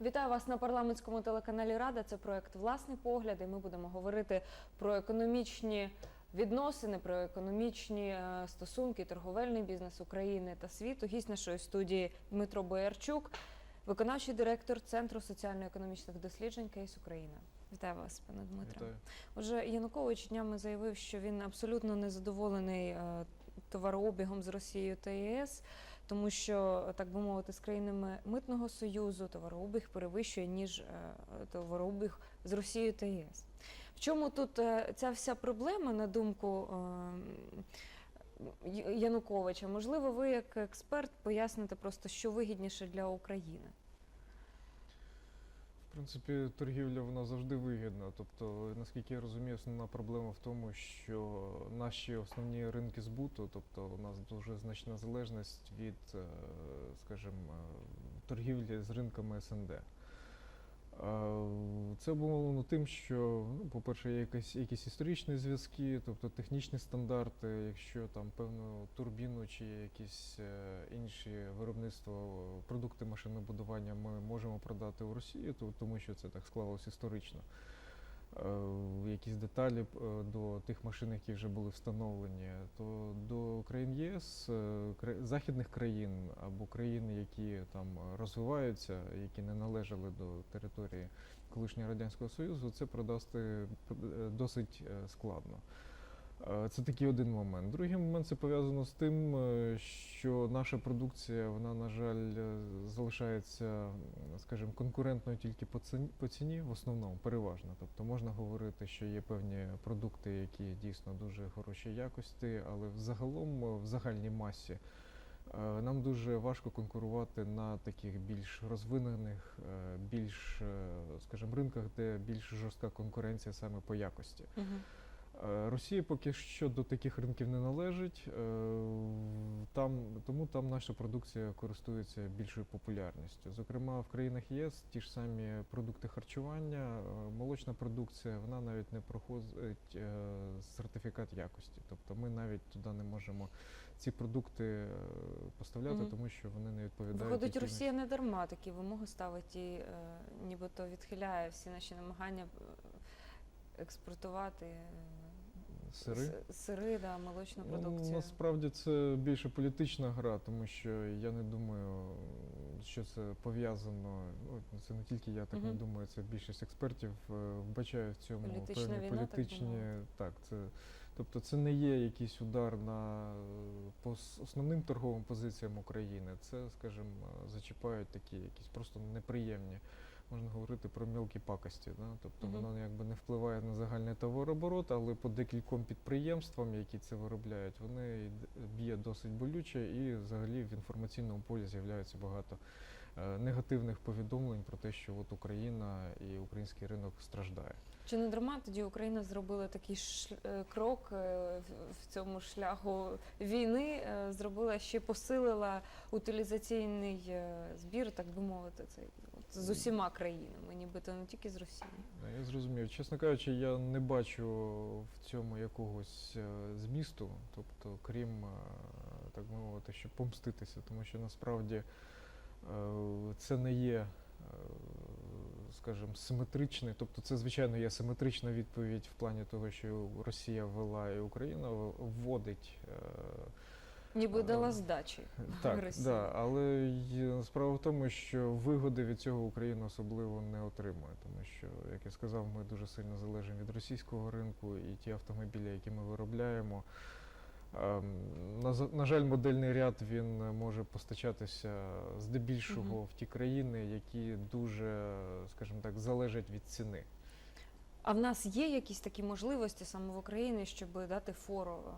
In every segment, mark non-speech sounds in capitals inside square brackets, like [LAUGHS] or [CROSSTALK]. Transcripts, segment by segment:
Вітаю вас на парламентському телеканалі Рада. Це проект Власний погляд. І ми будемо говорити про економічні відносини, про економічні е, стосунки, торговельний бізнес України та світу. Гість нашої студії Дмитро Боярчук, виконавчий директор Центру соціально-економічних досліджень Кейс Україна. Вітаю вас, пане Дмитро. Вітаю. Отже, Янукович днями заявив, що він абсолютно не задоволений е, товарообігом з Росією та ЄС, тому що, так би мовити, з країнами митного союзу товарообіг перевищує ніж е, товарообіг з Росією та ЄС. В чому тут е, ця вся проблема, на думку е, Януковича? Можливо, ви як експерт поясните просто, що вигідніше для України. Принципі, торгівля вона завжди вигідна. Тобто, наскільки я розумію, основна проблема в тому, що наші основні ринки збуту, тобто у нас дуже значна залежність від, е, скажімо, е, торгівлі з ринками СНД. Це обумовлено тим, що, ну, по-перше, є якісь, якісь історичні зв'язки, тобто технічні стандарти, якщо там певну турбіну чи якісь е, інші виробництво, продукти машинобудування ми можемо продати у Росію, то, тому що це так склалось історично. Е, Якісь деталі е, до тих машин, які вже були встановлені, то до країн ЄС, е, західних країн або країн, які там розвиваються, які не належали до території колишнього радянського союзу, це продасти досить складно. Е, Це такий один момент. Другий момент це пов'язано з тим, е, що наша продукція, вона, на жаль, е, залишається, скажімо, конкурентною тільки по ціні, по ціні, в основному, переважно. Тобто можна говорити, що є певні продукти, які дійсно дуже хороші якості, але взагалом, в загальній масі, нам дуже важко конкурувати на таких більш розвинених, більш, скажімо, ринках, де більш жорстка конкуренція саме по якості. Е, Росія поки що до таких ринків не належить, е, там, тому там наша продукція користується більшою популярністю. Зокрема, в країнах ЄС ті ж самі продукти харчування, е, молочна продукція, вона навіть не проходить е, сертифікат якості. Тобто ми навіть туди не можемо ці продукти е, поставляти, Мгм. тому що вони не відповідають. Виходить, Росія не дарма такі вимоги ставить і е, нібито відхиляє всі наші намагання е, експортувати е, Сири? сири да, молочну Ну, насправді це більше політична гра, тому що я не думаю, що це пов'язано. Ну це не тільки я так не думаю, це більшість експертів е, вбачає в цьому Політична певні війна, політичні. мовити. Так, це тобто це не є якийсь удар на по основним торговим позиціям України. Це, скажімо, зачіпають такі якісь просто неприємні. Можна говорити про мілкі пакості, да? тобто Мгм. воно якби не впливає на загальний товарооборот, але по декільком підприємствам, які це виробляють, вони б'є досить болюче і взагалі в інформаційному полі з'являється багато е, негативних повідомлень про те, що от Україна і український ринок страждає. Чи не дарма тоді Україна зробила такий ш... е, крок е, в- цьому шляху війни, зробила ще посилила утилізаційний збір, так би мовити, цей з усіма країнами, нібито не тільки з Росією. Е, Я зрозумів. Чесно кажучи, я не бачу в цьому якогось е, змісту, тобто, крім, е, так мовити, щоб помститися, тому що насправді е, це не є, скажімо, симетричний, тобто це, звичайно, є симетрична відповідь в плані того, що Росія ввела і Україна вводить. Е, Ніби Е, дала здачі. так, Росії. да, але справа в тому, що вигоди від цього Україна особливо не отримує, тому що, як я сказав, ми дуже сильно залежимо від російського ринку, і ті автомобілі, які ми виробляємо. ем, На, жаль, модельний ряд він е, може постачатися здебільшого в ті країни, які дуже, скажімо так, залежать від ціни. А в нас є якісь такі можливості саме в Україні, щоб дати фору е,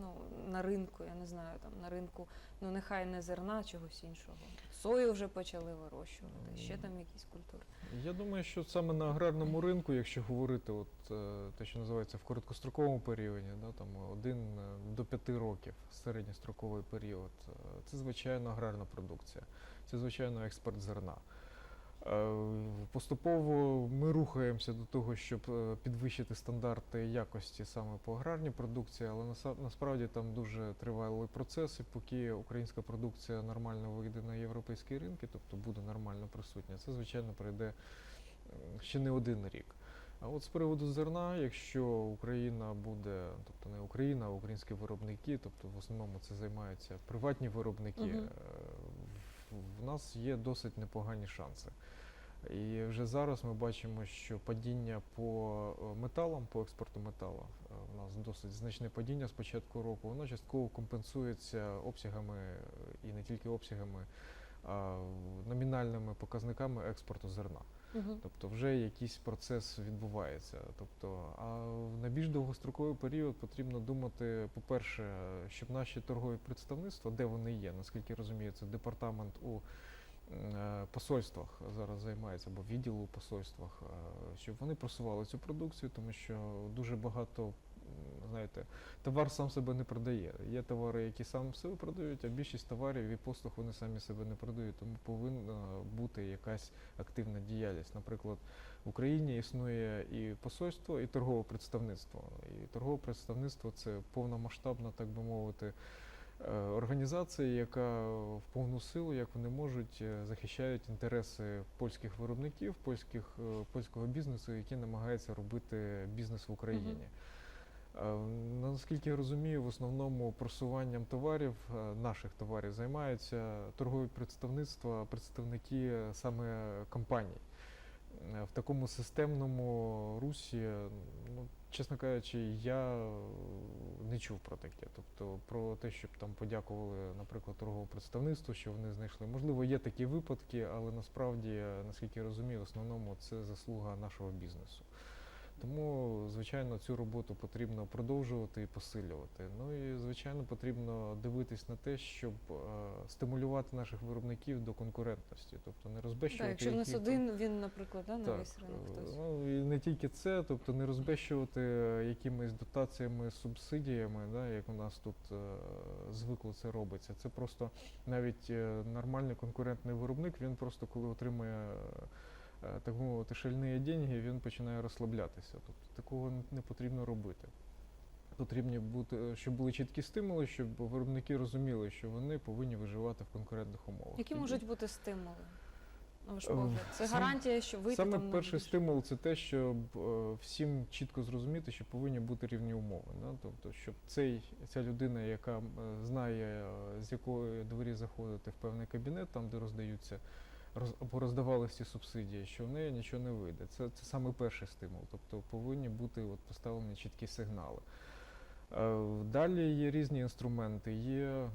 ну, на ринку, я не знаю, там на ринку, ну нехай не зерна, чогось іншого. Сою вже почали вирощувати, ще там якісь культури. Я думаю, що саме на аграрному ринку, якщо говорити, от е, те, що називається в короткостроковому періоді, да, там один е, до п'яти років середньостроковий період, е, це звичайно аграрна продукція, це звичайно експорт зерна. Е, Поступово ми рухаємося до того, щоб е, підвищити стандарти якості саме по аграрній продукції, але насправді там дуже тривалий процес, і поки українська продукція нормально вийде на європейські ринки, тобто буде нормально присутня, це звичайно пройде ще не один рік. А от з приводу зерна, якщо Україна буде, тобто не Україна, а українські виробники, тобто в основному це займаються приватні виробники, Мгм. е, в- нас є досить непогані шанси. І вже зараз ми бачимо, що падіння по е, металам, по експорту металу, е, у нас досить значне падіння з початку року. Воно частково компенсується обсягами е, і не тільки обсягами, а номінальними показниками експорту зерна. Тобто вже якийсь процес відбувається. Тобто, а на більш довгостроковий період потрібно думати, по-перше, щоб наші торгові представництва, де вони є, наскільки розумію, це департамент у е, посольствах зараз займається, або відділ у посольствах, е, щоб вони просували цю продукцію, тому що дуже багато. Знаєте, товар сам себе не продає. Є товари, які сам себе продають, а більшість товарів і послуг вони самі себе не продають. Тому повинна бути якась активна діяльність. Наприклад, в Україні існує і посольство, і торгове представництво. І торгове представництво це повномасштабна, так би мовити, е, організація, яка в повну силу, як вони можуть, е, захищають інтереси польських виробників, польських, е, польського бізнесу, який намагається робити бізнес в Україні. Е, Наскільки я розумію, в основному просуванням товарів, е, наших товарів, займаються торгові представництва, представники е, саме компаній. Е, В такому системному русі, е, ну, чесно кажучи, я е, не чув про таке. Тобто про те, щоб там подякували, наприклад, торговому представництву, що вони знайшли. Можливо, є такі випадки, але насправді, е, наскільки я розумію, в основному це заслуга нашого бізнесу. Тому, звичайно, цю роботу потрібно продовжувати і посилювати. Ну і звичайно, потрібно дивитись на те, щоб е, стимулювати наших виробників до конкурентності, тобто не Так, розбещувати. якщо в нас один, він, наприклад, да, на так, весь ринок е, хтось. ну і не тільки це, тобто не розбещувати е, якимись дотаціями, субсидіями, да, як у нас тут е, звикло це робиться. Це просто навіть е, нормальний конкурентний виробник, він просто коли отримує. Е, Так мовити, шальні деньги, він починає розслаблятися. Тобто такого не потрібно робити. Потрібні бути, е, щоб були чіткі стимули, щоб виробники розуміли, що вони повинні виживати в конкурентних умовах. Які можуть бути стимули? На ваш погляд? Це сам- гарантія, що вийти Саме там перший більш- стимул це те, щоб е, всім чітко зрозуміти, що повинні бути рівні умови. Да? Тобто, щоб цей, ця людина, яка знає, з якої двері заходити в певний кабінет, там де роздаються роз, або роздавалися ці субсидії, що в неї нічого не вийде. Це, це саме перший стимул. Тобто повинні бути от, поставлені чіткі сигнали. Е, Далі є різні інструменти. Є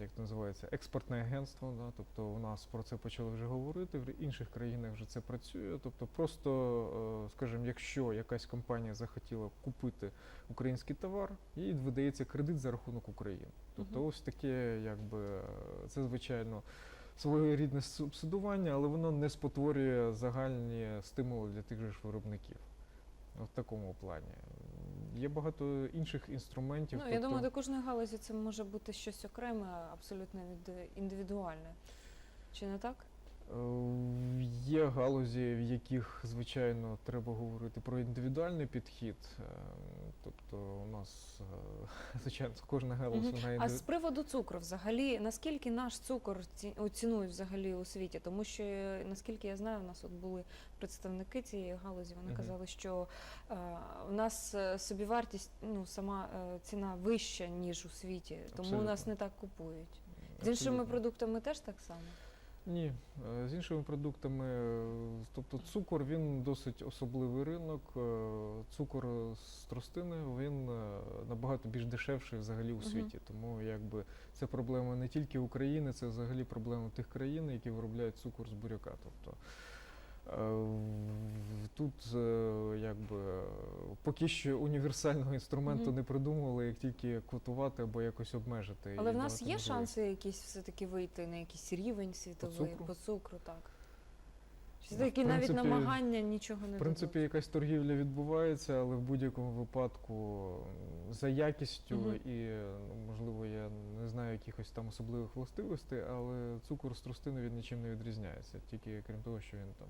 як це називається, експортне агентство. Да? Тобто у нас про це почали вже говорити, в інших країнах вже це працює. Тобто, просто, е, скажімо, якщо якась компанія захотіла купити український товар, їй видається кредит за рахунок України. Тобто, Мгм. ось таке, якби е, це звичайно. Своєрідне субсидування, але воно не спотворює загальні стимули для тих же ж виробників. В такому плані. Є багато інших інструментів. Ну, я думаю, до кожної галузі це може бути щось окреме, абсолютно від індивідуальне. Чи не так? Е, Є галузі, в яких, звичайно, треба говорити про індивідуальний підхід. Е, Тобто у нас, е, [LAUGHS] звичайно, кожна галузь вона А з приводу цукру, взагалі, наскільки наш цукор ці- оцінують взагалі у світі? Тому що, наскільки я знаю, у нас от були представники цієї галузі, вони Мгм. казали, що е, у нас собівартість, ну сама ціна вища, ніж у світі, тому у нас не так купують. З іншими Абсолютно. продуктами теж так само. Ні, е, з іншими продуктами, е, тобто цукор він досить особливий ринок. е, Цукор з тростини він набагато більш дешевший взагалі у світі. Тому якби це проблема не тільки України, це взагалі проблема тих країн, які виробляють цукор з буряка. Тобто тут е, якби е, поки що універсального інструменту Мгм. не придумували, як тільки квотувати або якось обмежити. Але в нас є можливість. шанси якісь все-таки вийти на якийсь рівень світовий цукру? по цукру, так. Що такі В навіть принципі- намагання нічого не В принципі, дадуть. якась торгівля відбувається, але в будь-якому випадку за якістю Мгм. і, ну, можливо, я не знаю якихось там особливих властивостей, але цукор з трустини він нічим не відрізняється, тільки крім того, що він там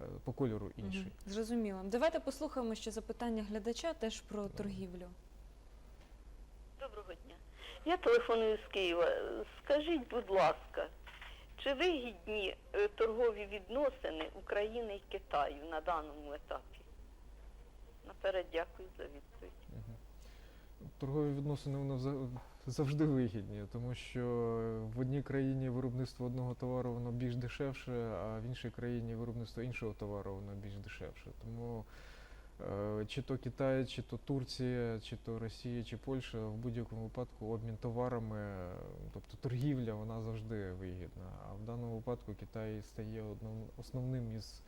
е, по кольору інший. Мгм, Зрозуміло. Давайте послухаємо ще запитання глядача теж про торгівлю. Доброго дня. Я телефоную з Києва. Скажіть, будь ласка, чи вигідні е, торгові відносини України і Китаю на даному етапі? Наперед дякую за відповідь. Торгові відносини вза- завжди вигідні, тому що в одній країні виробництво одного товару воно більш дешевше, а в іншій країні виробництво іншого товару воно більш дешевше. Тому чи то Китай, чи то Турція, чи то Росія, чи Польща, в будь-якому випадку обмін товарами, тобто торгівля, вона завжди вигідна. А в даному випадку Китай стає одним основним із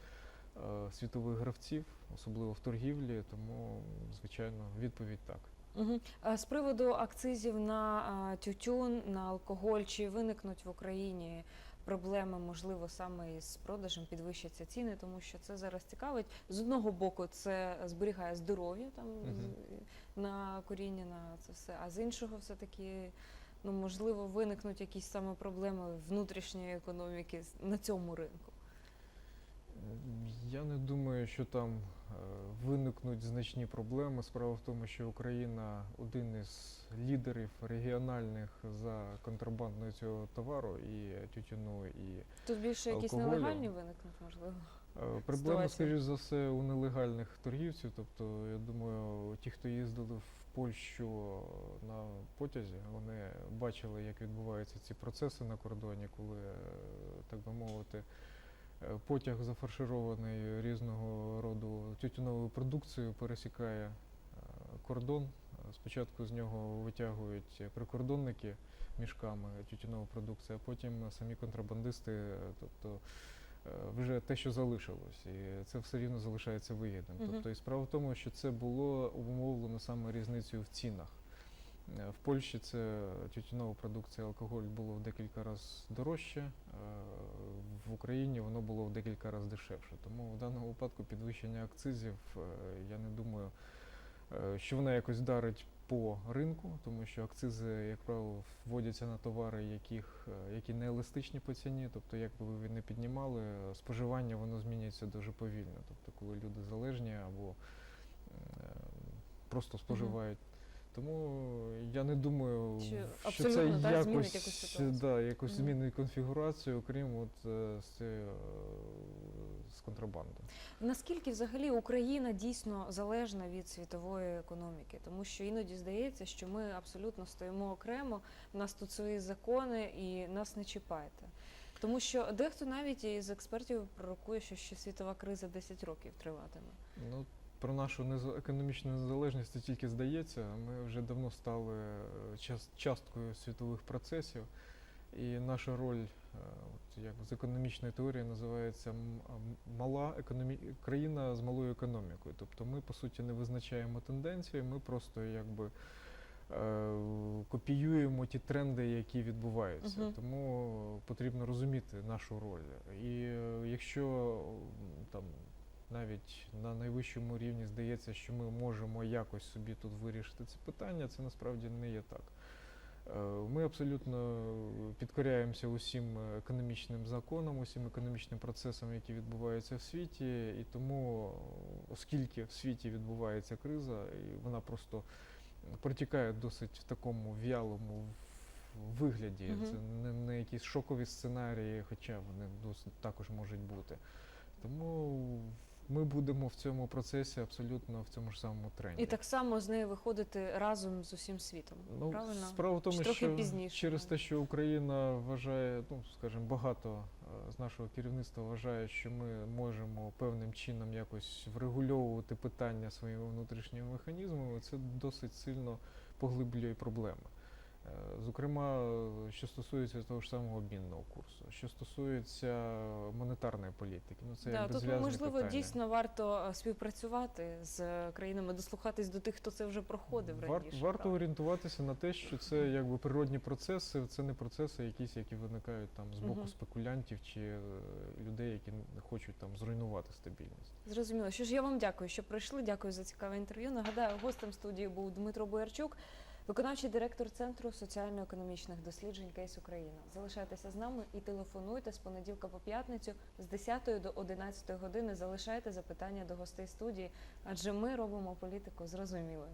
е, світових гравців, особливо в торгівлі, тому, звичайно, відповідь так. Угу. З приводу акцизів на тютюн, на алкоголь, чи виникнуть в Україні проблеми, можливо, саме із продажем, підвищаться ціни, тому що це зараз цікавить. З одного боку, це зберігає здоров'я там з- на коріння, на це все, а з іншого, все таки. Ну, можливо, виникнуть якісь саме проблеми внутрішньої економіки на цьому ринку. Я не думаю, що там виникнуть значні проблеми. Справа в тому, що Україна один із лідерів регіональних за контрабандою цього товару і тютюну, і Тут більше якісь Алкоголю. нелегальні виникнуть, можливо. Е, Проблема, скоріш за все, у нелегальних торгівців. Тобто, я думаю, ті, хто їздили в Польщу на потязі, вони бачили, як відбуваються ці процеси на кордоні, коли, е, так би мовити, е, потяг зафарширований різного роду тютюновою продукцією пересікає е, кордон. Е, Спочатку з нього витягують прикордонники мішками тютюнову продукцію, а потім самі контрабандисти, е, тобто е, вже те, що залишилось, і це все рівно залишається вигідним. Тобто, і справа в тому, що це було обумовлено саме різницею в цінах. Е, В Польщі це тютюнова продукція, алкоголь було в декілька разів дорожче, е, в Україні воно було в декілька разів дешевше. Тому в даному випадку підвищення акцизів, е, я не думаю, що воно якось вдарить по ринку, тому що акцизи, як правило, вводяться на товари, яких, які не еластичні по ціні. Тобто, як би ви не піднімали, споживання воно змінюється дуже повільно. Тобто, коли люди залежні або просто споживають. Тому я не думаю, Що що, абсолютно, це так, якось, змінить якусь ситуацію. Да, якось Мгм. змінить конфігурацію, окрім от, е, з, цією, е, з контрабандою. Наскільки взагалі Україна дійсно залежна від світової економіки? Тому що іноді здається, що ми абсолютно стоїмо окремо, у нас тут свої закони і нас не чіпайте. Тому що дехто навіть із експертів пророкує, що ще світова криза 10 років триватиме. Ну, про нашу економічну незалежність це тільки здається. Ми вже давно стали е, часткою світових процесів, і наша роль, е, от як з економічної теорії, називається мала економі... країна з малою економікою. Тобто ми, по суті, не визначаємо тенденції, ми просто якби. е, Копіюємо ті тренди, які відбуваються, Мгм. тому потрібно розуміти нашу роль. І якщо там навіть на найвищому рівні здається, що ми можемо якось собі тут вирішити це питання, це насправді не є так. Е, Ми абсолютно підкоряємося усім економічним законам, усім економічним процесам, які відбуваються в світі, і тому, оскільки в світі відбувається криза, і вона просто протікає досить в такому в'ялому вигляді. Мгм. Це не, не якісь шокові сценарії, хоча вони досить також можуть бути. Тому ми будемо в цьому процесі абсолютно в цьому ж самому тренді. І так само з нею виходити разом з усім світом. Ну, Правильно? справа в тому, Чи що пізніше, через те, що Україна вважає, ну скажімо, багато е, з нашого керівництва вважає, що ми можемо певним чином якось врегульовувати питання своїми внутрішніми механізмами, це досить сильно поглиблює проблеми. Е, Зокрема, що стосується того ж самого обмінного курсу, що стосується монетарної політики, ну це Да, тут можливо питання. дійсно варто е, співпрацювати з країнами, дослухатись до тих, хто це вже проходив Вар- раніше. варто правда. орієнтуватися на те, що це якби природні процеси, це не процеси, якісь, які виникають там з боку Мгм. спекулянтів чи е, людей, які не хочуть там зруйнувати стабільність. Зрозуміло. Що ж я вам дякую, що прийшли. Дякую за цікаве інтерв'ю. Нагадаю, гостем студії був Дмитро Боярчук, виконавчий директор Центру соціально-економічних досліджень Кейс Україна. Залишайтеся з нами і телефонуйте з понеділка по п'ятницю з 10 до 11 години. Залишайте запитання до гостей студії, адже ми робимо політику зрозумілою.